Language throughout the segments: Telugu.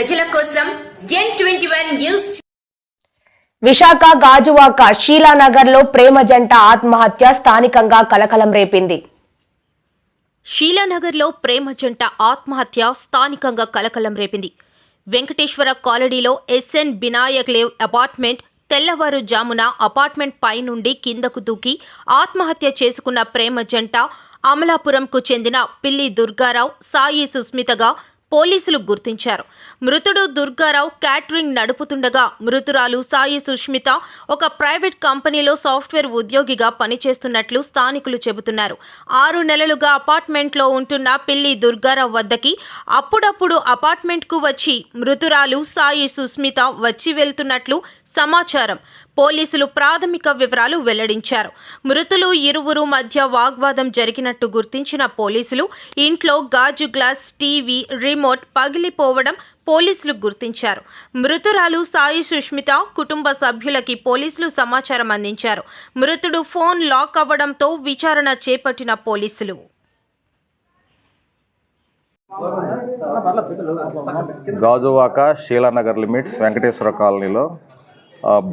ప్రజల కోసం న్యూస్ విశాఖ గాజువాక షీలానగర్లో ప్రేమ జంట ఆత్మహత్య స్థానికంగా కలకలం రేపింది. శీలానగర్లో ప్రేమ జంట ఆత్మహత్య స్థానికంగా కలకలం రేపింది. వెంకటేశ్వర కాలనీలో ఎస్ఎన్ బినాయక్ లేవ్ అపార్ట్మెంట్ తెల్లవారు జామున అపార్ట్మెంట్ పై నుండి కిందకు దూకి ఆత్మహత్య చేసుకున్న ప్రేమ జంట అమలాపురంకు చెందిన పిల్లి దుర్గారావు సాయి సుస్మితగా పోలీసులు గుర్తించారు. మృతుడు దుర్గారావు క్యాటరింగ్ నడుపుతుండగా మృతురాలు సాయి సుష్మిత ఒక ప్రైవేట్ కంపెనీలో సాఫ్ట్వేర్ ఉద్యోగిగా పనిచేస్తున్నట్లు స్థానికులు చెబుతున్నారు. ఆరు నెలలుగా అపార్ట్మెంట్లో ఉంటున్న పిల్లి దుర్గారావు వద్దకి అప్పుడప్పుడు అపార్ట్మెంట్కు వచ్చి మృతురాలు సాయి సుస్మిత వచ్చి వెళ్తున్నట్లు సమాచారం. పోలీసులు ప్రాథమిక వివరాలు వెల్లడించారు. మృతులు ఇరువురు మధ్య వాగ్వాదం జరిగినట్టు గుర్తించిన పోలీసులు ఇంట్లో గాజు గ్లాస్ టీవీ రిమోట్ పగిలిపోవడం పోలీసులు గుర్తించారు. మృతురాలు సాయి సుష్మిత కుటుంబ సభ్యులకి పోలీసులు సమాచారం అందించారు. మృతుడు ఫోన్ లాక్ అవ్వడంతో విచారణ చేపట్టిన పోలీసులు. గాజువాక శీలానగర్ లిమిట్స్ వెంకటేశ్వర కాలనీలో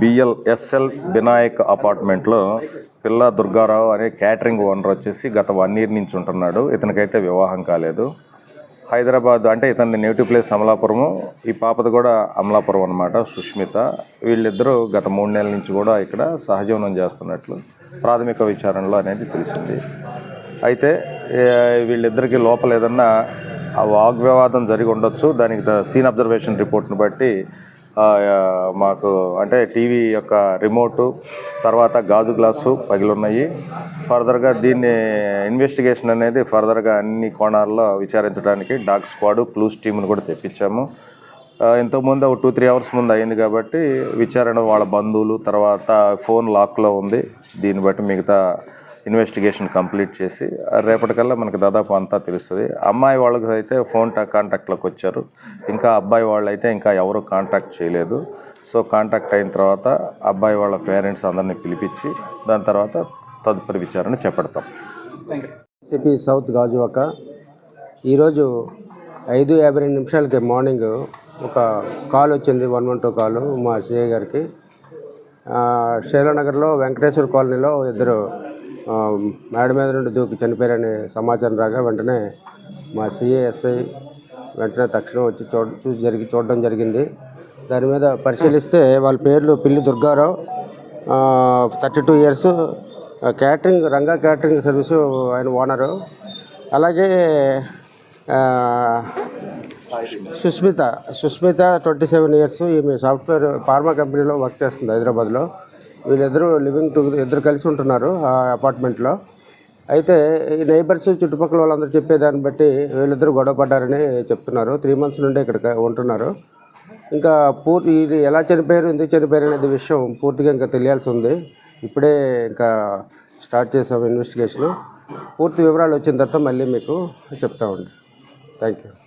బిఎల్ ఎస్ఎల్ వినాయక్ అపార్ట్మెంట్లో పిల్ల దుర్గారావు అనే క్యాటరింగ్ ఓనర్ వచ్చేసి గత వన్ ఇయర్ నుంచి ఉంటున్నాడు. ఇతనికైతే వివాహం కాలేదు. హైదరాబాద్ అంటే ఇతని నేటివ్ ప్లేస్ అమలాపురము ఈ పాపది కూడా అమలాపురం అనమాట సుష్మిత. వీళ్ళిద్దరూ గత మూడు నెలల నుంచి కూడా ఇక్కడ సహజీవనం చేస్తున్నట్లు ప్రాథమిక విచారణలో అనేది తెలిసింది. అయితే వీళ్ళిద్దరికీ లోపల ఏదన్నా ఆ వాగ్వివాదం జరిగి ఉండొచ్చు. దానికి సీన్ అబ్జర్వేషన్ రిపోర్ట్ని బట్టి మాకు అంటే టీవీ యొక్క రిమోటు తర్వాత గాజు గ్లాసు పగిలున్నాయి. ఫర్దర్గా దీన్ని ఇన్వెస్టిగేషన్ అనేది ఫర్దర్గా అన్ని కోణాల్లో విచారించడానికి డాగ్ స్క్వాడ్ క్లూస్ టీంను కూడా తెప్పించాము. ఇంతకుముందు ఒక టూ త్రీ అవర్స్ ముందు అయింది కాబట్టి విచారణ వాళ్ళ బంధువులు తర్వాత ఫోన్ లాక్లో ఉంది. దీన్ని బట్టి మిగతా ఇన్వెస్టిగేషన్ కంప్లీట్ చేసి రేపటికల్లా మనకి దాదాపు అంతా తెలుస్తుంది. అమ్మాయి వాళ్ళకి అయితే ఫోన్ టా- కాంటాక్ట్లోకి వచ్చారు. ఇంకా అబ్బాయి వాళ్ళు అయితే ఇంకా ఎవరు కాంటాక్ట్ చేయలేదు. సో కాంటాక్ట్ అయిన తర్వాత అబ్బాయి వాళ్ళ పేరెంట్స్ అందరినీ పిలిపించి దాని తర్వాత తదుపరి విచారణ చేపడతాం. సిపి సౌత్ గాజువాక ఈరోజు ఐదు యాభై రెండు నిమిషాలకి మార్నింగ్ ఒక కాల్ వచ్చింది వన్ వన్ టూ కాల్ మా సిఐ గారికి. ఆ, శైలనగర్లో వెంకటేశ్వర కాలనీలో ఇద్దరు మేడ మీద నుండి దూకి చనిపోయారని సమాచారం రాగా వెంటనే మా సిఏఎస్ఐ వెంటనే తక్షణం వచ్చి చూడ చూసి జరిగి చూడడం జరిగింది. దాని మీద పరిశీలిస్తే వాళ్ళ పేర్లు Pilli Durgarao thirty two years catering Ranga catering service ఆయన ఓనరు. అలాగే Sushmita Sushmita twenty seven years ఈమె సాఫ్ట్వేర్ ఫార్మా కంపెనీలో వర్క్ చేస్తుంది హైదరాబాద్లో. వీళ్ళిద్దరూ లివింగ్ టు ఇద్దరు కలిసి ఉంటున్నారు ఆ అపార్ట్మెంట్లో. అయితే ఈ నైబర్స్ చుట్టుపక్కల వాళ్ళందరూ చెప్పేదాన్ని బట్టి వీళ్ళిద్దరూ గొడవ పడ్డారని చెప్తున్నారు. త్రీ మంత్స్ నుండి ఇక్కడ ఉంటున్నారు. ఇంకా పూర్తి ఇది ఎలా చనిపోయారు ఎందుకు చనిపోయారు అనేది విషయం పూర్తిగా ఇంకా తెలియాల్సి ఉంది. ఇప్పుడే ఇంకా స్టార్ట్ చేసాము ఇన్వెస్టిగేషన్ పూర్తి వివరాలు వచ్చిన తర్వాత మళ్ళీ మీకు చెప్తామండి థ్యాంక్ యూ